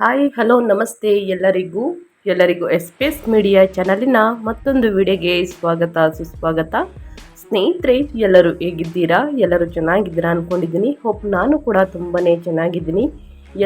Hi, hello, ನಮಸ್ತೆ ಎಲ್ಲರಿಗೂ. ಎಲ್ಲರಿಗೂ ಎಸ್ಪೇಸ್ ಮೀಡಿಯಾ ಚಾನಲಿನ ಮತ್ತೊಂದು ವಿಡಿಯೋಗೆ ಸ್ವಾಗತ, ಸುಸ್ವಾಗತ. ಸ್ನೇಹಿತರೆ, ಎಲ್ಲರೂ ಹೇಗಿದ್ದೀರಾ? ಎಲ್ಲರೂ ಚೆನ್ನಾಗಿದ್ದೀರಾ ಅಂದ್ಕೊಂಡಿದ್ದೀನಿ ಹೋಪ್ ನಾನು ಕೂಡ ತುಂಬಾ ಚೆನ್ನಾಗಿದ್ದೀನಿ.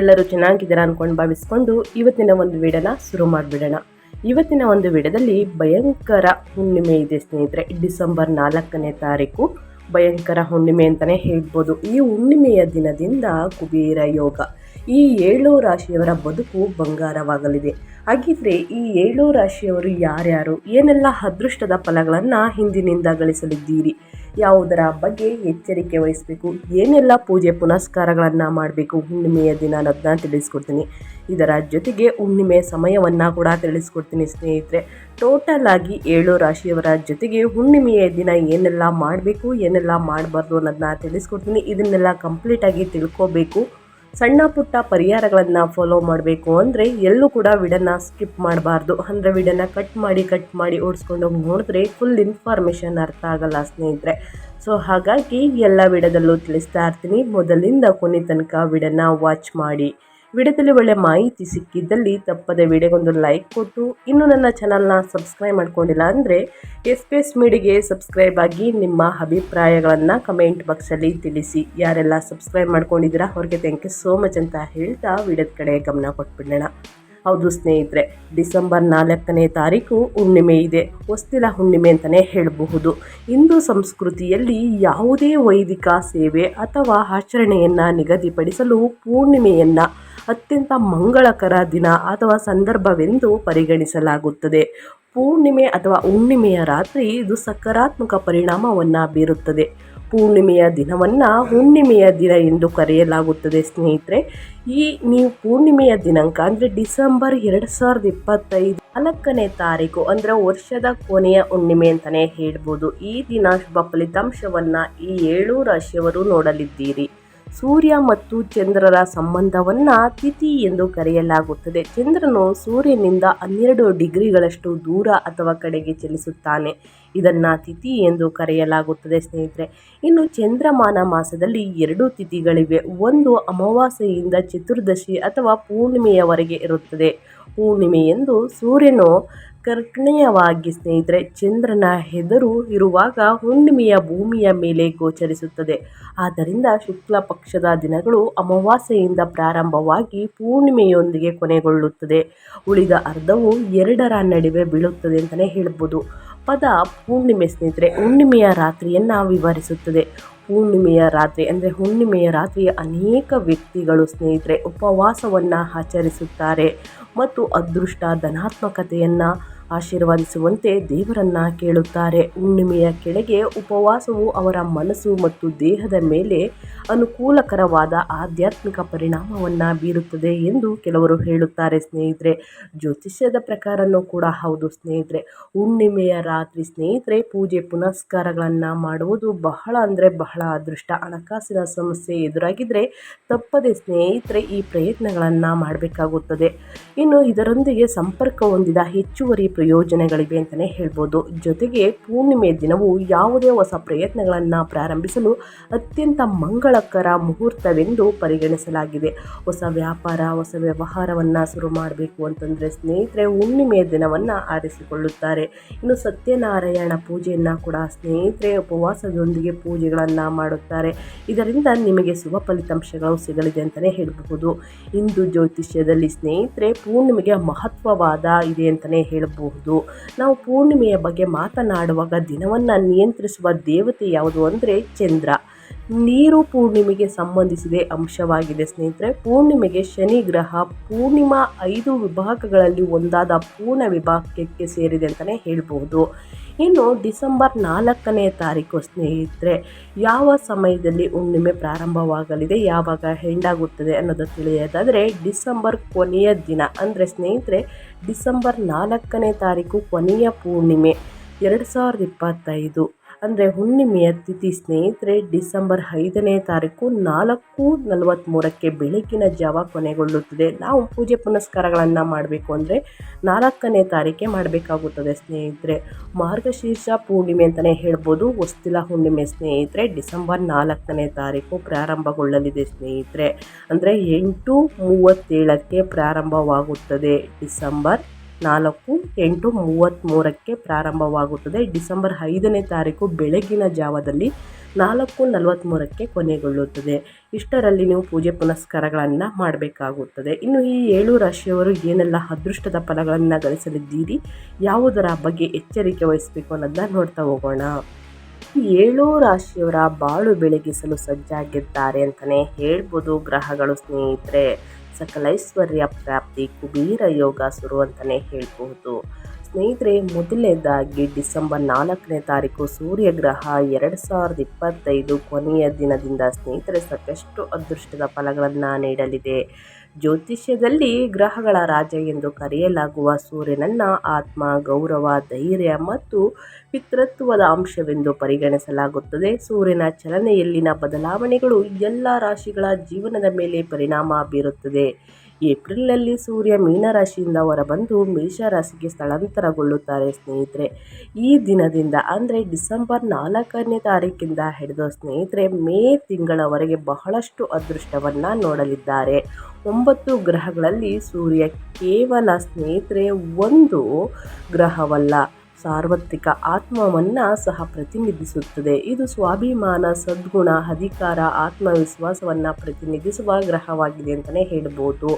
ಎಲ್ಲರೂ ಚೆನ್ನಾಗಿದ್ದೀರಾ ಅಂದ್ಕೊಂಡು ಭಾವಿಸ್ಕೊಂಡು ಇವತ್ತಿನ ಒಂದು ವಿಡಿಯೋನ ಶುರು ಮಾಡಿಬಿಡೋಣ. ಇವತ್ತಿನ ಒಂದು ವಿಡಿಯೋದಲ್ಲಿ ಭಯಂಕರ ಹುಣ್ಣಿಮೆ ಇದೆ ಸ್ನೇಹಿತರೆ. ಡಿಸೆಂಬರ್ ನಾಲ್ಕನೇ ತಾರೀಕು. ಭಯಂಕರ ಹುಣ್ಣಿಮೆ ಅಂತಲೇ ಹೇಳ್ಬೋದು. ಈ ಹುಣ್ಣಿಮೆಯ ದಿನದಿಂದ ಕುಬೇರ ಯೋಗ. ಈ ಏಳು ರಾಶಿಯವರ ಬದುಕು ಬಂಗಾರವಾಗಲಿದೆ. ಹಾಗಿದ್ರೆ ಈ ಏಳು ರಾಶಿಯವರು ಯಾರ್ಯಾರು? ಏನೆಲ್ಲ ಅದೃಷ್ಟದ ಫಲಗಳನ್ನು ಹಿಂದಿನಿಂದ ಗಳಿಸಲಿದ್ದೀರಿ? ಯಾವುದರ ಬಗ್ಗೆ ಎಚ್ಚರಿಕೆ ವಹಿಸಬೇಕು, ಏನೆಲ್ಲ ಪೂಜೆ ಪುನಸ್ಕಾರಗಳನ್ನು ಮಾಡಬೇಕು, ಹುಣ್ಣಿಮೆಯ ದಿನ ಅನ್ನೋದನ್ನ ತಿಳಿಸ್ಕೊಡ್ತೀನಿ. ಇದರ ಜೊತೆಗೆ ಹುಣ್ಣಿಮೆ ಸಮಯವನ್ನು ಕೂಡ ತಿಳಿಸ್ಕೊಡ್ತೀನಿ ಸ್ನೇಹಿತರೆ. ಟೋಟಲ್ ಆಗಿ ಏಳು ರಾಶಿಯವರ ಜೊತೆಗೆ ಹುಣ್ಣಿಮೆಯ ದಿನ ಏನೆಲ್ಲ ಮಾಡಬೇಕು, ಏನೆಲ್ಲ ಮಾಡಬಾರ್ದು ಅನ್ನೋದನ್ನ ತಿಳಿಸ್ಕೊಡ್ತೀನಿ. ಇದನ್ನೆಲ್ಲ ಕಂಪ್ಲೀಟಾಗಿ ತಿಳ್ಕೋಬೇಕು. ಸಣ್ಣ ಪುಟ್ಟ ಪರಿಹಾರಗಳನ್ನು ಫಾಲೋ ಮಾಡಬೇಕು ಅಂದರೆ ಎಲ್ಲೂ ಕೂಡ ವಿಡನ್ನ ಸ್ಕಿಪ್ ಮಾಡಬಾರ್ದು. ಅಂದರೆ ವಿಡನ್ನ ಕಟ್ ಮಾಡಿ ಕಟ್ ಮಾಡಿ ಓಡಿಸ್ಕೊಂಡು ಹೋಗಿ ನೋಡಿದ್ರೆ ಫುಲ್ ಇನ್ಫಾರ್ಮೇಷನ್ ಅರ್ಥ ಆಗಲ್ಲ ಸ್ನೇಹಿತರೆ. ಸೊ ಹಾಗಾಗಿ ಎಲ್ಲ ವಿಡದಲ್ಲೂ ತಿಳಿಸ್ತಾ ಇರ್ತೀನಿ. ಮೊದಲಿಂದ ಕೊನೆ ತನಕ ವಿಡನ್ನ ವಾಚ್ ಮಾಡಿ. ವಿಡಿಯೋದಲ್ಲಿ ಒಳ್ಳೆ ಮಾಹಿತಿ ಸಿಕ್ಕಿದ್ದಲ್ಲಿ ತಪ್ಪದೆ ವಿಡಿಯೋಗೊಂದು ಲೈಕ್ ಕೊಟ್ಟು, ಇನ್ನು ನನ್ನ ಚಾನಲ್ನ ಸಬ್ಸ್ಕ್ರೈಬ್ ಮಾಡ್ಕೊಂಡಿಲ್ಲ ಅಂದರೆ ಎಸ್ ಪಿ ಎಸ್ ಮೀಡಿಗೆ ಸಬ್ಸ್ಕ್ರೈಬ್ ಆಗಿ ನಿಮ್ಮ ಅಭಿಪ್ರಾಯಗಳನ್ನು ಕಮೆಂಟ್ ಬಾಕ್ಸಲ್ಲಿ ತಿಳಿಸಿ. ಯಾರೆಲ್ಲ ಸಬ್ಸ್ಕ್ರೈಬ್ ಮಾಡ್ಕೊಂಡಿದ್ದೀರಾ ಅವ್ರಿಗೆ ಥ್ಯಾಂಕ್ ಯು ಸೋ ಮಚ್ ಅಂತ ಹೇಳ್ತಾ ವಿಡಿಯೋದ ಕಡೆ ಗಮನ ಕೊಟ್ಬಿಡೋಣ. ಹೌದು ಸ್ನೇಹಿತರೆ, ಡಿಸೆಂಬರ್ ನಾಲ್ಕನೇ ತಾರೀಕು ಹುಣ್ಣಿಮೆ ಇದೆ. ಹೊಸ್ತಿಲ ಹುಣ್ಣಿಮೆ ಅಂತಲೇ ಹೇಳಬಹುದು. ಹಿಂದೂ ಸಂಸ್ಕೃತಿಯಲ್ಲಿ ಯಾವುದೇ ವೈದಿಕ ಸೇವೆ ಅಥವಾ ಆಚರಣೆಯನ್ನು ನಿಗದಿಪಡಿಸಲು ಪೂರ್ಣಿಮೆಯನ್ನು ಅತ್ಯಂತ ಮಂಗಳಕರ ದಿನ ಅಥವಾ ಸಂದರ್ಭವೆಂದು ಪರಿಗಣಿಸಲಾಗುತ್ತದೆ. ಪೂರ್ಣಿಮೆ ಅಥವಾ ಹುಣ್ಣಿಮೆಯ ರಾತ್ರಿ ಇದು ಸಕಾರಾತ್ಮಕ ಪರಿಣಾಮವನ್ನು ಬೀರುತ್ತದೆ. ಪೂರ್ಣಿಮೆಯ ದಿನವನ್ನು ಹುಣ್ಣಿಮೆಯ ದಿನ ಎಂದು ಕರೆಯಲಾಗುತ್ತದೆ ಸ್ನೇಹಿತರೆ. ಈ ನೀವು ಪೂರ್ಣಿಮೆಯ ದಿನಾಂಕ ಅಂದರೆ ಡಿಸೆಂಬರ್ ಎರಡು ಸಾವಿರದ ಇಪ್ಪತ್ತೈದು ನಾಲ್ಕನೇ ತಾರೀಕು ಅಂದರೆ ವರ್ಷದ ಕೊನೆಯ ಹುಣ್ಣಿಮೆ ಅಂತಲೇ ಹೇಳ್ಬೋದು. ಈ ದಿನ ಶುಭ ಫಲಿತಾಂಶವನ್ನು ಈ ಏಳು ರಾಶಿಯವರು ನೋಡಲಿದ್ದೀರಿ. ಸೂರ್ಯ ಮತ್ತು ಚಂದ್ರರ ಸಂಬಂಧವನ್ನು ತಿಥಿ ಎಂದು ಕರೆಯಲಾಗುತ್ತದೆ. ಚಂದ್ರನು ಸೂರ್ಯನಿಂದ ಹನ್ನೆರಡು ಡಿಗ್ರಿಗಳಷ್ಟು ದೂರ ಅಥವಾ ಕಡೆಗೆ ಚಲಿಸುತ್ತಾನೆ. ಇದನ್ನು ತಿಥಿ ಎಂದು ಕರೆಯಲಾಗುತ್ತದೆ ಸ್ನೇಹಿತರೆ. ಇನ್ನು ಚಂದ್ರಮಾನ ಮಾಸದಲ್ಲಿ ಎರಡು ತಿಥಿಗಳಿವೆ. ಒಂದು ಅಮಾವಾಸ್ಯೆಯಿಂದ ಚತುರ್ದಶಿ ಅಥವಾ ಪೂರ್ಣಿಮೆಯವರೆಗೆ ಇರುತ್ತದೆ. ಪೂರ್ಣಿಮೆಯೆಂದು ಸೂರ್ಯನು ಕರ್ಕಣೀಯವಾಗಿ ಸ್ನೇಹಿತರೆ, ಚಂದ್ರನ ಹೆದರು ಇರುವಾಗ ಹುಣ್ಣಿಮೆಯ ಭೂಮಿಯ ಮೇಲೆ ಗೋಚರಿಸುತ್ತದೆ. ಆದ್ದರಿಂದ ಶುಕ್ಲ ಪಕ್ಷದ ದಿನಗಳು ಅಮಾವಾಸ್ಯೆಯಿಂದ ಪ್ರಾರಂಭವಾಗಿ ಪೂರ್ಣಿಮೆಯೊಂದಿಗೆ ಕೊನೆಗೊಳ್ಳುತ್ತದೆ. ಉಳಿದ ಅರ್ಧವು ಎರಡರ ನಡುವೆ ಬೀಳುತ್ತದೆ ಅಂತಲೇ ಹೇಳ್ಬೋದು. ಪದ ಪೂರ್ಣಿಮೆ ಸ್ನೇಹಿತರೆ, ಹುಣ್ಣಿಮೆಯ ರಾತ್ರಿಯನ್ನು ವಿವರಿಸುತ್ತದೆ. ಪೂರ್ಣಿಮೆಯ ರಾತ್ರಿ ಅಂದರೆ ಹುಣ್ಣಿಮೆಯ ರಾತ್ರಿಯ ಅನೇಕ ವ್ಯಕ್ತಿಗಳು ಸ್ನೇಹಿತರೆ ಉಪವಾಸವನ್ನು ಆಚರಿಸುತ್ತಾರೆ ಮತ್ತು ಅದೃಷ್ಟ ಧನಾತ್ಮಕತೆಯನ್ನು ಆಶೀರ್ವದಿಸುವಂತೆ ದೇವರನ್ನ ಕೇಳುತ್ತಾರೆ. ಹುಣ್ಣಿಮೆಯ ಕೆಳಗೆ ಉಪವಾಸವು ಅವರ ಮನಸ್ಸು ಮತ್ತು ದೇಹದ ಮೇಲೆ ಅನುಕೂಲಕರವಾದ ಆಧ್ಯಾತ್ಮಿಕ ಪರಿಣಾಮವನ್ನು ಬೀರುತ್ತದೆ ಎಂದು ಕೆಲವರು ಹೇಳುತ್ತಾರೆ ಸ್ನೇಹಿತರೆ. ಜ್ಯೋತಿಷ್ಯದ ಪ್ರಕಾರನೂ ಕೂಡ ಹೌದು ಸ್ನೇಹಿತರೆ. ಹುಣ್ಣಿಮೆಯ ರಾತ್ರಿ ಸ್ನೇಹಿತರೆ, ಪೂಜೆ ಪುನಸ್ಕಾರಗಳನ್ನು ಮಾಡುವುದು ಬಹಳ ಅಂದರೆ ಬಹಳ ಅದೃಷ್ಟ. ಹಣಕಾಸಿನ ಸಮಸ್ಯೆ ಎದುರಾಗಿದ್ದರೆ ತಪ್ಪದೆ ಸ್ನೇಹಿತರೆ ಈ ಪ್ರಯತ್ನಗಳನ್ನು ಮಾಡಬೇಕಾಗುತ್ತದೆ. ಇನ್ನು ಇದರೊಂದಿಗೆ ಸಂಪರ್ಕ ಹೊಂದಿದ ಹೆಚ್ಚುವರಿ ಪ್ರಯೋಜನಗಳಿವೆ ಅಂತಲೇ ಹೇಳ್ಬೋದು. ಜೊತೆಗೆ ಪೂರ್ಣಿಮೆ ದಿನವು ಯಾವುದೇ ಹೊಸ ಪ್ರಯತ್ನಗಳನ್ನು ಪ್ರಾರಂಭಿಸಲು ಅತ್ಯಂತ ಮಂಗಳಕರ ಮುಹೂರ್ತವೆಂದು ಪರಿಗಣಿಸಲಾಗಿದೆ. ಹೊಸ ವ್ಯಾಪಾರ, ಹೊಸ ವ್ಯವಹಾರವನ್ನು ಶುರು ಮಾಡಬೇಕು ಅಂತಂದರೆ ಸ್ನೇಹಿತರೆ ಹುಣ್ಣಿಮೆಯ ದಿನವನ್ನು ಆರಿಸಿಕೊಳ್ಳುತ್ತಾರೆ. ಇನ್ನು ಸತ್ಯನಾರಾಯಣ ಪೂಜೆಯನ್ನು ಕೂಡ ಸ್ನೇಹಿತರೆ ಉಪವಾಸದೊಂದಿಗೆ ಪೂಜೆಗಳನ್ನು ಮಾಡುತ್ತಾರೆ. ಇದರಿಂದ ನಿಮಗೆ ಶುಭ ಫಲಿತಾಂಶಗಳು ಸಿಗಲಿದೆ ಅಂತಲೇ ಹೇಳಬಹುದು. ಹಿಂದೂ ಜ್ಯೋತಿಷ್ಯದಲ್ಲಿ ಸ್ನೇಹಿತರೆ ಪೂರ್ಣಿಮೆಗೆ ಮಹತ್ವವಾದ ಇದೆ ಅಂತಲೇ ಹೇಳಬಹುದು ನಾವು ಪೂರ್ಣಿಮೆಯ ಬಗ್ಗೆ ಮಾತನಾಡುವಾಗ ದಿನವನ್ನು ನಿಯಂತ್ರಿಸುವ ದೇವತೆ ಯಾವುದು ಅಂದರೆ ಚಂದ್ರ. ನೀರು ಪೂರ್ಣಿಮೆಗೆ ಸಂಬಂಧಿಸಿದ ಅಂಶವಾಗಿದೆ ಸ್ನೇಹಿತರೆ. ಪೂರ್ಣಿಮೆಗೆ ಶನಿ ಗ್ರಹ ಪೂರ್ಣಿಮಾ ಐದು ವಿಭಾಗಗಳಲ್ಲಿ ಒಂದಾದ ಪೂರ್ಣ ವಿಭಾಗಕ್ಕೆ ಸೇರಿದೆ ಅಂತಲೇ ಹೇಳ್ಬೋದು ಇನ್ನು ಡಿಸೆಂಬರ್ ನಾಲ್ಕನೇ ತಾರೀಕು ಸ್ನೇಹಿತರೆ, ಯಾವ ಸಮಯದಲ್ಲಿ ಹುಣ್ಣಿಮೆ ಪ್ರಾರಂಭವಾಗಲಿದೆ, ಯಾವಾಗ ಹೆಂಡಾಗುತ್ತದೆ ಅನ್ನೋದು ತಿಳಿಯೋದಾದರೆ ಡಿಸೆಂಬರ್ ಕೊನೆಯ ದಿನ. ಅಂದರೆ ಸ್ನೇಹಿತರೆ, ಡಿಸೆಂಬರ್ ನಾಲ್ಕನೇ ತಾರೀಕು ಕೊನೆಯ ಪೂರ್ಣಿಮೆ, ಎರಡು ಸಾವಿರದ ಇಪ್ಪತ್ತೈದು. ಅಂದರೆ ಹುಣ್ಣಿಮೆಯ ತಿಥಿ ಸ್ನೇಹಿತರೆ, ಡಿಸೆಂಬರ್ ಐದನೇ ತಾರೀಕು ನಾಲ್ಕು ನಲವತ್ತ್ಮೂರಕ್ಕೆ ಬೆಳಗಿನ ಜಾವ ಕೊನೆಗೊಳ್ಳುತ್ತದೆ. ನಾವು ಪೂಜೆ ಪುನಸ್ಕಾರಗಳನ್ನು ಮಾಡಬೇಕು ಅಂದರೆ ನಾಲ್ಕನೇ ತಾರೀಕೆ ಮಾಡಬೇಕಾಗುತ್ತದೆ ಸ್ನೇಹಿತರೆ. ಮಾರ್ಗಶೀರ್ಷ ಪೂರ್ಣಿಮೆ ಅಂತಲೇ ಹೇಳ್ಬೋದು. ಹೊಸ್ತಿಲ ಹುಣ್ಣಿಮೆ ಸ್ನೇಹಿತರೆ, ಡಿಸೆಂಬರ್ ನಾಲ್ಕನೇ ತಾರೀಕು ಪ್ರಾರಂಭಗೊಳ್ಳಲಿದೆ ಸ್ನೇಹಿತರೆ. ಅಂದರೆ ಎಂಟು ಮೂವತ್ತೇಳಕ್ಕೆ ಪ್ರಾರಂಭವಾಗುತ್ತದೆ ಡಿಸೆಂಬರ್ ನಾಲ್ಕು, ಎಂಟು ಮೂವತ್ತ್ಮೂರಕ್ಕೆ ಪ್ರಾರಂಭವಾಗುತ್ತದೆ. ಡಿಸೆಂಬರ್ ಐದನೇ ತಾರೀಕು ಬೆಳಗಿನ ಜಾವದಲ್ಲಿ ನಾಲ್ಕು ನಲವತ್ತ್ಮೂರಕ್ಕೆ ಕೊನೆಗೊಳ್ಳುತ್ತದೆ. ಇಷ್ಟರಲ್ಲಿ ನೀವು ಪೂಜೆ ಪುನಸ್ಕಾರಗಳನ್ನು ಮಾಡಬೇಕಾಗುತ್ತದೆ. ಇನ್ನು ಈ ಏಳು ರಾಶಿಯವರು ಏನೆಲ್ಲ ಅದೃಷ್ಟದ ಫಲಗಳನ್ನು ಗಳಿಸಲಿದ್ದೀರಿ, ಯಾವುದರ ಬಗ್ಗೆ ಎಚ್ಚರಿಕೆ ವಹಿಸಬೇಕು ಅನ್ನೋದನ್ನ ನೋಡ್ತಾ ಹೋಗೋಣ. ಏಳು ರಾಶಿಯವರ ಬಾಳು ಬೆಳಗಿಸಲು ಸಜ್ಜಾಗಿದ್ದಾರೆ ಅಂತಲೇ ಹೇಳ್ಬೋದು ಗ್ರಹಗಳು ಸ್ನೇಹಿತರೆ. ಸಕಲೈಶ್ವರ್ಯ ಪ್ರಾಪ್ತಿ ಕುಬೇರ ಯೋಗ ಶುರು ಅಂತಲೇ ಹೇಳ್ಬಹುದು. ಸ್ನೇಹಿತರೆ, ಮೊದಲನೇದಾಗಿ ಡಿಸೆಂಬರ್ ನಾಲ್ಕನೇ ತಾರೀಕು ಸೂರ್ಯಗ್ರಹ ಎರಡು ಸಾವಿರದ ಇಪ್ಪತ್ತೈದು ಕೊನೆಯ ದಿನದಿಂದ ಸ್ನೇಹಿತರೆ, ಸಾಕಷ್ಟು ಅದೃಷ್ಟದ ಫಲಗಳನ್ನು ನೀಡಲಿದೆ. ಜ್ಯೋತಿಷ್ಯದಲ್ಲಿ ಗ್ರಹಗಳ ರಾಜ ಎಂದು ಕರೆಯಲಾಗುವ ಸೂರ್ಯನನ್ನು ಆತ್ಮ, ಗೌರವ, ಧೈರ್ಯ ಮತ್ತು ಪಿತೃತ್ವದ ಅಂಶವೆಂದು ಪರಿಗಣಿಸಲಾಗುತ್ತದೆ. ಸೂರ್ಯನ ಚಲನೆಯಲ್ಲಿನ ಬದಲಾವಣೆಗಳು ಎಲ್ಲ ರಾಶಿಗಳ ಜೀವನದ ಮೇಲೆ ಪರಿಣಾಮ ಬೀರುತ್ತದೆ. ಏಪ್ರಿಲ್ನಲ್ಲಿ ಸೂರ್ಯ ಮೀನರಾಶಿಯಿಂದ ಹೊರಬಂದು ಮೇಷರಾಶಿಗೆ ಸ್ಥಳಾಂತರಗೊಳ್ಳುತ್ತಾರೆ ಸ್ನೇಹಿತರೆ. ಈ ದಿನದಿಂದ ಅಂದರೆ ಡಿಸೆಂಬರ್ ನಾಲ್ಕನೇ ತಾರೀಕಿಂದ ಹಿಡಿದು ಸ್ನೇಹಿತರೆ, ಮೇ ತಿಂಗಳವರೆಗೆ ಬಹಳಷ್ಟು ಅದೃಷ್ಟವನ್ನು ನೋಡಲಿದ್ದಾರೆ. ಒಂಬತ್ತು ಗ್ರಹಗಳಲ್ಲಿ ಸೂರ್ಯ ಕೇವಲ ಸ್ನೇಹಿತರೆ ಒಂದು ಗ್ರಹವಲ್ಲ. ಸಾರ್ವತ್ರಿಕ ಆತ್ಮವನ್ನು ಸಹ ಪ್ರತಿನಿಧಿಸುತ್ತದೆ. ಇದು ಸ್ವಾಭಿಮಾನ, ಸದ್ಗುಣ, ಅಧಿಕಾರ, ಆತ್ಮವಿಶ್ವಾಸವನ್ನು ಪ್ರತಿನಿಧಿಸುವ ಗ್ರಹವಾಗಿದೆ ಅಂತಲೇ ಹೇಳ್ಬೋದು.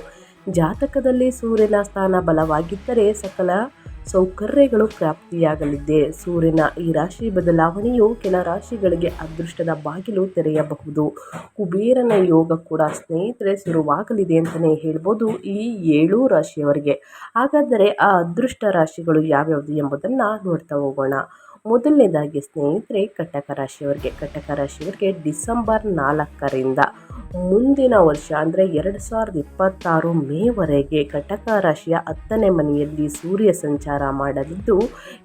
ಜಾತಕದಲ್ಲಿ ಸೂರ್ಯನ ಸ್ಥಾನ ಬಲವಾಗಿದ್ದರೆ ಸಕಲ ಸೌಕರ್ಯಗಳು ಪ್ರಾಪ್ತಿಯಾಗಲಿದೆ. ಸೂರ್ಯನ ಈ ರಾಶಿ ಬದಲಾವಣೆಯು ಕೆಲ ರಾಶಿಗಳಿಗೆ ಅದೃಷ್ಟದ ಬಾಗಿಲು ತೆರೆಯಬಹುದು. ಕುಬೇರನ ಯೋಗ ಕೂಡ ಸ್ನೇಹಿತರೆ ಶುರುವಾಗಲಿದೆ ಅಂತಲೇ ಹೇಳ್ಬೋದು ಈ ಏಳು ರಾಶಿಯವರಿಗೆ. ಹಾಗಾದರೆ ಆ ಅದೃಷ್ಟ ರಾಶಿಗಳು ಯಾವ್ಯಾವುದು ಎಂಬುದನ್ನು ನೋಡ್ತಾ ಹೋಗೋಣ. ಮೊದಲನೇದಾಗಿ ಸ್ನೇಹಿತರೆ ಕಟಕ ರಾಶಿಯವರಿಗೆ. ಕಟಕ ರಾಶಿಯವರಿಗೆ ಡಿಸೆಂಬರ್ ನಾಲ್ಕರಿಂದ ಮುಂದಿನ ವರ್ಷ, ಅಂದರೆ ಎರಡು ಸಾವಿರದ ಇಪ್ಪತ್ತಾರು ಮೇವರೆಗೆ ಕಟಕ ರಾಶಿಯ ಹತ್ತನೇ ಮನೆಯಲ್ಲಿ ಸೂರ್ಯ ಸಂಚಾರ ಮಾಡಲಿದ್ದು,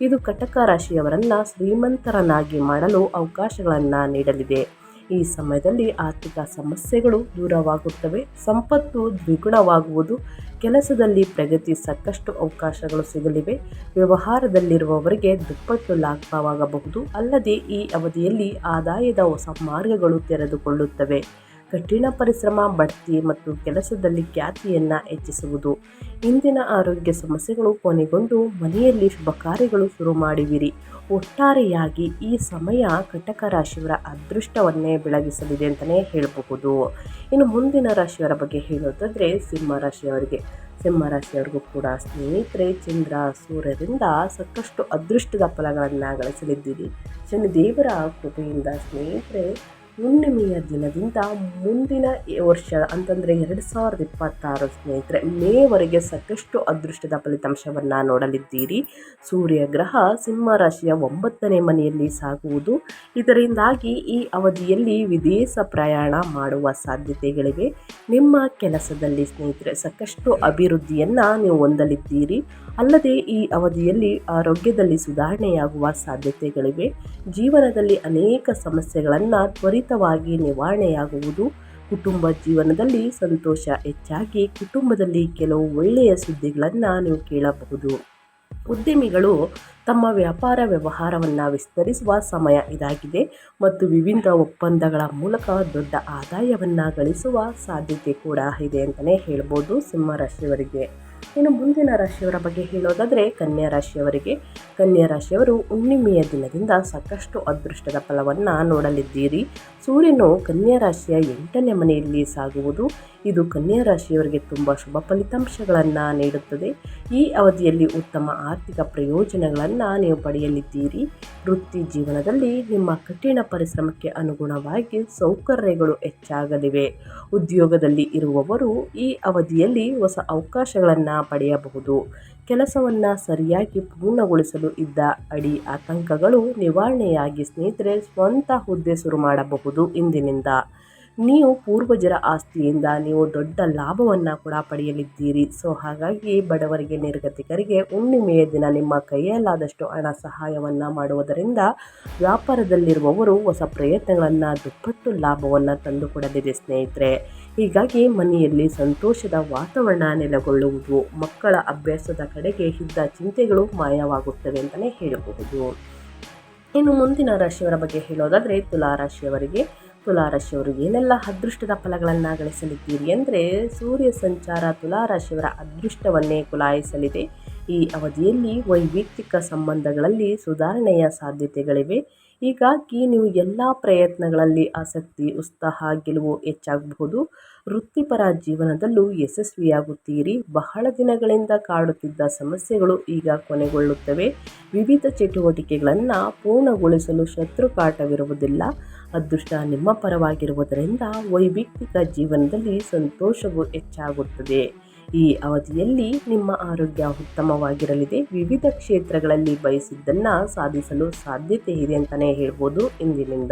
ಇದು ಕಟಕ ರಾಶಿಯವರನ್ನು ಶ್ರೀಮಂತರನ್ನಾಗಿ ಮಾಡಲು ಅವಕಾಶಗಳನ್ನು ನೀಡಲಿದೆ. ಈ ಸಮಯದಲ್ಲಿ ಆರ್ಥಿಕ ಸಮಸ್ಯೆಗಳು ದೂರವಾಗುತ್ತವೆ, ಸಂಪತ್ತು ದ್ವಿಗುಣವಾಗುವುದು, ಕೆಲಸದಲ್ಲಿ ಪ್ರಗತಿ ಸಾಕಷ್ಟು ಅವಕಾಶಗಳು ಸಿಗಲಿವೆ, ವ್ಯವಹಾರದಲ್ಲಿರುವವರಿಗೆ ದುಪ್ಪಟ್ಟು ಲಾಭವಾಗಬಹುದು. ಅಲ್ಲದೆ ಈ ಅವಧಿಯಲ್ಲಿ ಆದಾಯದ ಹೊಸ ಮಾರ್ಗಗಳು ತೆರೆದುಕೊಳ್ಳುತ್ತವೆ. ಕಠಿಣ ಪರಿಶ್ರಮ, ಬಡ್ತಿ ಮತ್ತು ಕೆಲಸದಲ್ಲಿ ಖ್ಯಾತಿಯನ್ನು ಹೆಚ್ಚಿಸುವುದು. ಇಂದಿನ ಆರೋಗ್ಯ ಸಮಸ್ಯೆಗಳು ಕೊನೆಗೊಂಡು ಮನೆಯಲ್ಲಿ ಶುಭ ಕಾರ್ಯಗಳು ಶುರು ಮಾಡಿವಿರಿ. ಒಟ್ಟಾರೆಯಾಗಿ ಈ ಸಮಯ ಕಟಕ ರಾಶಿಯವರ ಅದೃಷ್ಟವನ್ನೇ ಬೆಳಗಿಸಲಿದೆ ಅಂತಲೇ ಹೇಳಬಹುದು. ಇನ್ನು ಮುಂದಿನ ರಾಶಿಯವರ ಬಗ್ಗೆ ಹೇಳೋದಾದರೆ ಸಿಂಹ ರಾಶಿಯವರಿಗೆ. ಸಿಂಹ ರಾಶಿಯವರಿಗೂ ಕೂಡ ಸ್ನೇಹಿತರೆ, ಚಂದ್ರ ಸೂರ್ಯರಿಂದ ಸಾಕಷ್ಟು ಅದೃಷ್ಟದ ಫಲಗಳನ್ನು ಗಳಿಸಲಿದ್ದೀರಿ. ಶನಿದೇವರ ಕೃಪೆಯಿಂದ ಸ್ನೇಹಿತರೆ ಹುಣ್ಣಿಮೆಯ ದಿನದಿಂದ ಮುಂದಿನ ವರ್ಷ ಅಂತಂದರೆ ಎರಡು ಸಾವಿರದ ಇಪ್ಪತ್ತಾರು ಸ್ನೇಹಿತರೆ, ಮೇವರೆಗೆ ಸಾಕಷ್ಟು ಅದೃಷ್ಟದ ಫಲಿತಾಂಶವನ್ನು ನೋಡಲಿದ್ದೀರಿ. ಸೂರ್ಯಗ್ರಹ ಸಿಂಹ ರಾಶಿಯ ಒಂಬತ್ತನೇ ಮನೆಯಲ್ಲಿ ಸಾಗುವುದು. ಇದರಿಂದಾಗಿ ಈ ಅವಧಿಯಲ್ಲಿ ವಿದೇಶ ಪ್ರಯಾಣ ಮಾಡುವ ಸಾಧ್ಯತೆಗಳಿವೆ. ನಿಮ್ಮ ಕೆಲಸದಲ್ಲಿ ಸ್ನೇಹಿತರೆ, ಸಾಕಷ್ಟು ಅಭಿವೃದ್ಧಿಯನ್ನು ನೀವು ಹೊಂದಲಿದ್ದೀರಿ. ಅಲ್ಲದೆ ಈ ಅವಧಿಯಲ್ಲಿ ಆರೋಗ್ಯದಲ್ಲಿ ಸುಧಾರಣೆಯಾಗುವ ಸಾಧ್ಯತೆಗಳಿವೆ. ಜೀವನದಲ್ಲಿ ಅನೇಕ ಸಮಸ್ಯೆಗಳನ್ನು ತ್ವರಿತವಾಗಿ ನಿವಾರಣೆಯಾಗುವುದು. ಕುಟುಂಬ ಜೀವನದಲ್ಲಿ ಸಂತೋಷ ಹೆಚ್ಚಾಗಿ ಕುಟುಂಬದಲ್ಲಿ ಕೆಲವು ಒಳ್ಳೆಯ ಸುದ್ದಿಗಳನ್ನು ನೀವು ಕೇಳಬಹುದು. ಉದ್ಯಮಿಗಳು ತಮ್ಮ ವ್ಯಾಪಾರ ವ್ಯವಹಾರವನ್ನು ವಿಸ್ತರಿಸುವ ಸಮಯ ಇದಾಗಿದೆ ಮತ್ತು ವಿವಿಧ ಒಪ್ಪಂದಗಳ ಮೂಲಕ ದೊಡ್ಡ ಆದಾಯವನ್ನು ಗಳಿಸುವ ಸಾಧ್ಯತೆ ಕೂಡ ಇದೆ ಅಂತಲೇ ಹೇಳ್ಬೋದು ಸಿಂಹ ರಾಶಿಯವರಿಗೆ ಇನ್ನು ಮುಂದಿನ ರಾಶಿಯವರ ಬಗ್ಗೆ ಹೇಳೋದಾದರೆ ಕನ್ಯಾ ರಾಶಿಯವರಿಗೆ. ಕನ್ಯಾ ರಾಶಿಯವರು ಹುಣ್ಣಿಮೆಯ ದಿನದಿಂದ ಸಾಕಷ್ಟು ಅದೃಷ್ಟದ ಫಲವನ್ನು ನೋಡಲಿದ್ದೀರಿ. ಸೂರ್ಯನು ಕನ್ಯಾ ರಾಶಿಯ ಎಂಟನೇ ಮನೆಯಲ್ಲಿ ಸಾಗುವುದು. ಇದು ಕನ್ಯಾ ರಾಶಿಯವರಿಗೆ ತುಂಬ ಶುಭ ಫಲಿತಾಂಶಗಳನ್ನು ನೀಡುತ್ತದೆ. ಈ ಅವಧಿಯಲ್ಲಿ ಉತ್ತಮ ಆರ್ಥಿಕ ಪ್ರಯೋಜನಗಳನ್ನು ನೀವು ಪಡೆಯಲಿದ್ದೀರಿ. ವೃತ್ತಿ ಜೀವನದಲ್ಲಿ ನಿಮ್ಮ ಕಠಿಣ ಪರಿಶ್ರಮಕ್ಕೆ ಅನುಗುಣವಾಗಿ ಸೌಕರ್ಯಗಳು ಹೆಚ್ಚಾಗಲಿವೆ. ಉದ್ಯೋಗದಲ್ಲಿ ಇರುವವರು ಈ ಅವಧಿಯಲ್ಲಿ ಹೊಸ ಅವಕಾಶಗಳನ್ನು ಪಡೆಯಬಹುದು. ಕೆಲಸವನ್ನು ಸರಿಯಾಗಿ ಪೂರ್ಣಗೊಳಿಸಲು ಇದ್ದ ಅಡಿ ಆತಂಕಗಳು ನಿವಾರಣೆಯಾಗಿ ಸ್ನೇಹಿತರೆ ಸ್ವಂತ ಹುದ್ದೆ ಶುರು ಮಾಡಬಹುದು ಇಂದಿನಿಂದ. ನೀವು ಪೂರ್ವಜರ ಆಸ್ತಿಯಿಂದ ನೀವು ದೊಡ್ಡ ಲಾಭವನ್ನು ಕೂಡ ಪಡೆಯಲಿದ್ದೀರಿ. ಸೊ, ಹಾಗಾಗಿ ಬಡವರಿಗೆ, ನಿರ್ಗತಿಕರಿಗೆ ಹುಣ್ಣಿಮೆಯ ದಿನ ನಿಮ್ಮ ಕೈಯಲ್ಲಾದಷ್ಟು ಹಣ ಸಹಾಯವನ್ನು ಮಾಡುವುದರಿಂದ ವ್ಯಾಪಾರದಲ್ಲಿರುವವರು ಹೊಸ ಪ್ರಯತ್ನಗಳನ್ನು ದುಪ್ಪಟ್ಟು ಲಾಭವನ್ನು ತಂದುಕೊಡಲಿದೆ ಸ್ನೇಹಿತರೆ. ಹೀಗಾಗಿ ಮನೆಯಲ್ಲಿ ಸಂತೋಷದ ವಾತಾವರಣ ನೆಲೆಗೊಳ್ಳುವುದು ಮಕ್ಕಳ ಅಭ್ಯಾಸದ ಕಡೆಗೆ ಇದ್ದ ಚಿಂತೆಗಳು ಮಾಯವಾಗುತ್ತವೆ ಅಂತಲೇ ಹೇಳಬಹುದು. ಇನ್ನು ಮುಂದಿನ ರಾಶಿಯವರ ಬಗ್ಗೆ ಹೇಳೋದಾದರೆ ತುಲಾರಾಶಿಯವರಿಗೆ ತುಲಾರಾಶಿಯವರು ಏನೆಲ್ಲ ಅದೃಷ್ಟದ ಫಲಗಳನ್ನು ಗಳಿಸಲಿದ್ದೀರಿ ಅಂದರೆ ಸೂರ್ಯ ಸಂಚಾರ ತುಲಾರಾಶಿಯವರ ಅದೃಷ್ಟವನ್ನೇ ಕುಲಾಯಿಸಲಿದೆ. ಈ ಅವಧಿಯಲ್ಲಿ ವೈಯಕ್ತಿಕ ಸಂಬಂಧಗಳಲ್ಲಿ ಸುಧಾರಣೆಯ ಸಾಧ್ಯತೆಗಳಿವೆ. ಹೀಗಾಗಿ ನೀವು ಎಲ್ಲ ಪ್ರಯತ್ನಗಳಲ್ಲಿ ಆಸಕ್ತಿ, ಉತ್ಸಾಹ, ಗೆಲುವು ಹೆಚ್ಚಾಗಬಹುದು. ವೃತ್ತಿಪರ ಜೀವನದಲ್ಲೂ ಯಶಸ್ವಿಯಾಗುತ್ತೀರಿ. ಬಹಳ ದಿನಗಳಿಂದ ಕಾಡುತ್ತಿದ್ದ ಸಮಸ್ಯೆಗಳು ಈಗ ಕೊನೆಗೊಳ್ಳುತ್ತವೆ. ವಿವಿಧ ಚಟುವಟಿಕೆಗಳನ್ನು ಪೂರ್ಣಗೊಳಿಸಲು ಶತ್ರುಕಾಟವಿರುವುದಿಲ್ಲ. ಅದೃಷ್ಟ ನಿಮ್ಮ ಪರವಾಗಿರುವುದರಿಂದ ವೈಯಕ್ತಿಕ ಜೀವನದಲ್ಲಿ ಸಂತೋಷವು ಹೆಚ್ಚಾಗುತ್ತದೆ. ಈ ಅವಧಿಯಲ್ಲಿ ನಿಮ್ಮ ಆರೋಗ್ಯ ಉತ್ತಮವಾಗಿರಲಿದೆ. ವಿವಿಧ ಕ್ಷೇತ್ರಗಳಲ್ಲಿ ಬಯಸಿದ್ದನ್ನು ಸಾಧಿಸಲು ಸಾಧ್ಯತೆ ಇದೆ ಅಂತಲೇ ಹೇಳ್ಬೋದು ಇಂದಿನಿಂದ.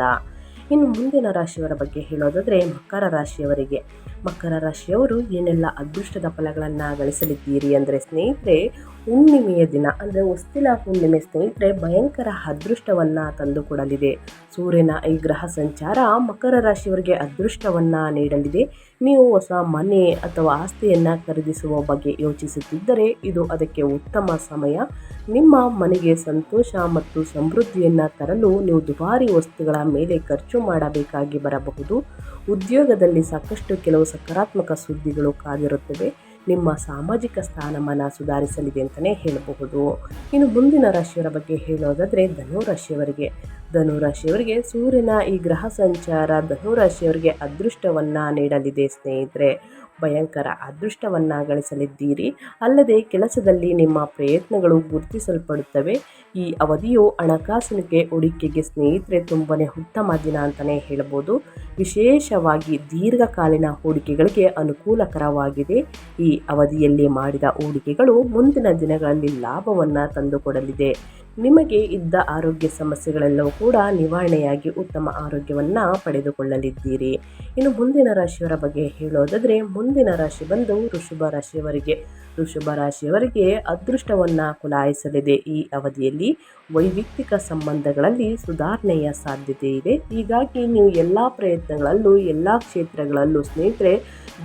ಇನ್ನು ಮುಂದಿನ ರಾಶಿಯವರ ಬಗ್ಗೆ ಹೇಳೋದಾದರೆ ಮಕರ ರಾಶಿಯವರಿಗೆ. ಮಕರ ರಾಶಿಯವರು ಏನೆಲ್ಲ ಅದೃಷ್ಟದ ಫಲಗಳನ್ನು ಗಳಿಸಲಿದ್ದೀರಿ ಅಂದರೆ ಸ್ನೇಹಿತರೆ ಹುಣ್ಣಿಮೆಯ ದಿನ ಅಂದರೆ ಹೊಸ್ತಿಲ ಹುಣ್ಣಿಮೆ ಸ್ನೇಹಿತರೆ ಭಯಂಕರ ಅದೃಷ್ಟವನ್ನು ತಂದುಕೊಡಲಿದೆ. ಸೂರ್ಯನ ಈ ಗ್ರಹ ಸಂಚಾರ ಮಕರ ರಾಶಿಯವರಿಗೆ ಅದೃಷ್ಟವನ್ನು ನೀಡಲಿದೆ. ನೀವು ಹೊಸ ಮನೆ ಅಥವಾ ಆಸ್ತಿಯನ್ನು ಖರೀದಿಸುವ ಬಗ್ಗೆ ಯೋಚಿಸುತ್ತಿದ್ದರೆ ಇದು ಅದಕ್ಕೆ ಉತ್ತಮ ಸಮಯ. ನಿಮ್ಮ ಮನೆಗೆ ಸಂತೋಷ ಮತ್ತು ಸಮೃದ್ಧಿಯನ್ನು ತರಲು ನೀವು ದುಬಾರಿ ವಸ್ತುಗಳ ಮೇಲೆ ಖರ್ಚು ಮಾಡಬೇಕಾಗಿ ಬರಬಹುದು. ಉದ್ಯೋಗದಲ್ಲಿ ಸಾಕಷ್ಟು ಕೆಲವು ಸಕಾರಾತ್ಮಕ ಸುದ್ದಿಗಳು ಕಾದಿರುತ್ತವೆ. ನಿಮ್ಮ ಸಾಮಾಜಿಕ ಸ್ಥಾನಮಾನ ಸುಧಾರಿಸಲಿದೆ ಅಂತಲೇ ಹೇಳಬಹುದು. ಇನ್ನು ಮುಂದಿನ ರಾಶಿಯವರ ಬಗ್ಗೆ ಹೇಳೋದಾದರೆ ಧನುರಾಶಿಯವರಿಗೆ. ಧನುರಾಶಿಯವರಿಗೆ ಧನು ರಾಶಿಯವರಿಗೆ ಸೂರ್ಯನ ಈ ಗ್ರಹ ಸಂಚಾರ ಧನುರಾಶಿಯವರಿಗೆ ಅದೃಷ್ಟವನ್ನು ನೀಡಲಿದೆ ಸ್ನೇಹಿತರೆ. ಭಯಂಕರ ಅದೃಷ್ಟವನ್ನು ಗಳಿಸಲಿದ್ದೀರಿ ಅಲ್ಲದೆ ಕೆಲಸದಲ್ಲಿ ನಿಮ್ಮ ಪ್ರಯತ್ನಗಳು ಗುರುತಿಸಲ್ಪಡುತ್ತವೆ. ಈ ಅವಧಿಯು ಹಣಕಾಸಿನಿಗೆ ಹೂಡಿಕೆಗೆ ಸ್ನೇಹಿತರೆ ತುಂಬಾ ಉತ್ತಮ ದಿನ ಅಂತಲೇ ಹೇಳ್ಬೋದು ವಿಶೇಷವಾಗಿ ದೀರ್ಘಕಾಲೀನ ಹೂಡಿಕೆಗಳಿಗೆ ಅನುಕೂಲಕರವಾಗಿದೆ. ಈ ಅವಧಿಯಲ್ಲಿ ಮಾಡಿದ ಹೂಡಿಕೆಗಳು ಮುಂದಿನ ದಿನಗಳಲ್ಲಿ ಲಾಭವನ್ನು ತಂದುಕೊಡಲಿದೆ. ನಿಮಗೆ ಇದ್ದ ಆರೋಗ್ಯ ಸಮಸ್ಯೆಗಳೆಲ್ಲವೂ ಕೂಡ ನಿವಾರಣೆಯಾಗಿ ಉತ್ತಮ ಆರೋಗ್ಯವನ್ನು ಪಡೆದುಕೊಳ್ಳಲಿದ್ದೀರಿ. ಇನ್ನು ಮುಂದಿನ ರಾಶಿಯವರ ಬಗ್ಗೆ ಹೇಳೋದಾದರೆ ಮುಂದಿನ ರಾಶಿ ಬಂದು ಋಷಭ ರಾಶಿಯವರಿಗೆ. ಋಷಭ ರಾಶಿಯವರಿಗೆ ಅದೃಷ್ಟವನ್ನು ಕುಲಾಯಿಸಲಿದೆ. ಈ ಅವಧಿಯಲ್ಲಿ ವೈಯಕ್ತಿಕ ಸಂಬಂಧಗಳಲ್ಲಿ ಸುಧಾರಣೆಯ ಸಾಧ್ಯತೆ ಇದೆ. ಹೀಗಾಗಿ ನೀವು ಎಲ್ಲ ಪ್ರಯತ್ನಗಳಲ್ಲೂ, ಎಲ್ಲ ಕ್ಷೇತ್ರಗಳಲ್ಲೂ ಸ್ನೇಹಿತರೆ,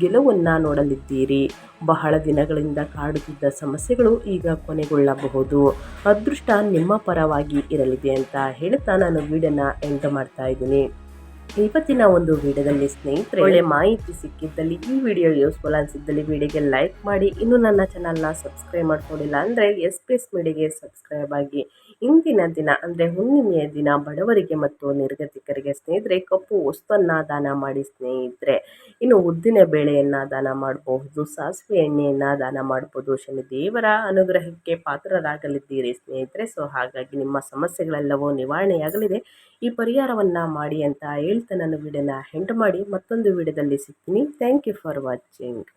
ಗೆಲುವನ್ನು ನೋಡಲಿದ್ದೀರಿ. ಬಹಳ ದಿನಗಳಿಂದ ಕಾಡುತ್ತಿದ್ದ ಸಮಸ್ಯೆಗಳು ಈಗ ಕೊನೆಗೊಳ್ಳಬಹುದು. ಅದೃಷ್ಟ ನಿಮ್ಮ ಪರವಾಗಿ ಇರಲಿದೆ ಅಂತ ಹೇಳ್ತಾ ನಾನು ವೀಡಿಯೋನ ಎಂಡ್ ಮಾಡ್ತಾ ಇದ್ದೀನಿ. ಇವತ್ತಿನ ಒಂದು ವಿಡಿಯೋದಲ್ಲಿ ಸ್ನೇಹಿತರೆ ಒಳ್ಳೆ ಮಾಹಿತಿ ಸಿಕ್ಕಿದ್ದಲ್ಲಿ ಈ ವಿಡಿಯೋ ಯೂಸ್ಫುಲ್ ಅನಿಸಿದ್ದಲ್ಲಿ ವಿಡಿಯೋಗೆ ಲೈಕ್ ಮಾಡಿ. ಇನ್ನು ನನ್ನ ಚಾನಲ್ನ ಸಬ್ಸ್ಕ್ರೈಬ್ ಮಾಡ್ಕೊಂಡಿಲ್ಲ ಅಂದರೆ ಎಸ್ ಪಿ ಎಸ್ ಮೀಡಿಯಾಗೆ ಸಬ್ಸ್ಕ್ರೈಬ್ ಆಗಿ. ಇಂದಿನ ದಿನ ಅಂದರೆ ಹುಣ್ಣಿಮೆಯ ದಿನ ಬಡವರಿಗೆ ಮತ್ತು ನಿರ್ಗತಿಕರಿಗೆ ಸ್ನೇಹಿತರೆ ಕಪ್ಪು ವಸ್ತುವನ್ನು ದಾನ ಮಾಡಿ ಸ್ನೇಹಿತರೆ. ಇನ್ನು ಉದ್ದಿನ ಬೇಳೆಯನ್ನು ದಾನ ಮಾಡಬಹುದು, ಸಾಸಿವೆ ಎಣ್ಣೆಯನ್ನು ದಾನ ಮಾಡ್ಬೋದು ಶನಿ ದೇವರ ಅನುಗ್ರಹಕ್ಕೆ ಪಾತ್ರರಾಗಲಿದ್ದೀರಿ ಸ್ನೇಹಿತರೆ. ಸೊ ಹಾಗಾಗಿ ನಿಮ್ಮ ಸಮಸ್ಯೆಗಳೆಲ್ಲವೂ ನಿವಾರಣೆಯಾಗಲಿದೆ. ಈ ಪರಿಹಾರವನ್ನು ಮಾಡಿ ಅಂತ ಹೇಳ್ತಾ ನಾನು ವಿಡಿಯೋನ ಹೆಂಡ್ ಮಾಡಿ ಮತ್ತೊಂದು ವಿಡಿಯೋದಲ್ಲಿ ಸಿಗ್ತೀನಿ. Thank you for watching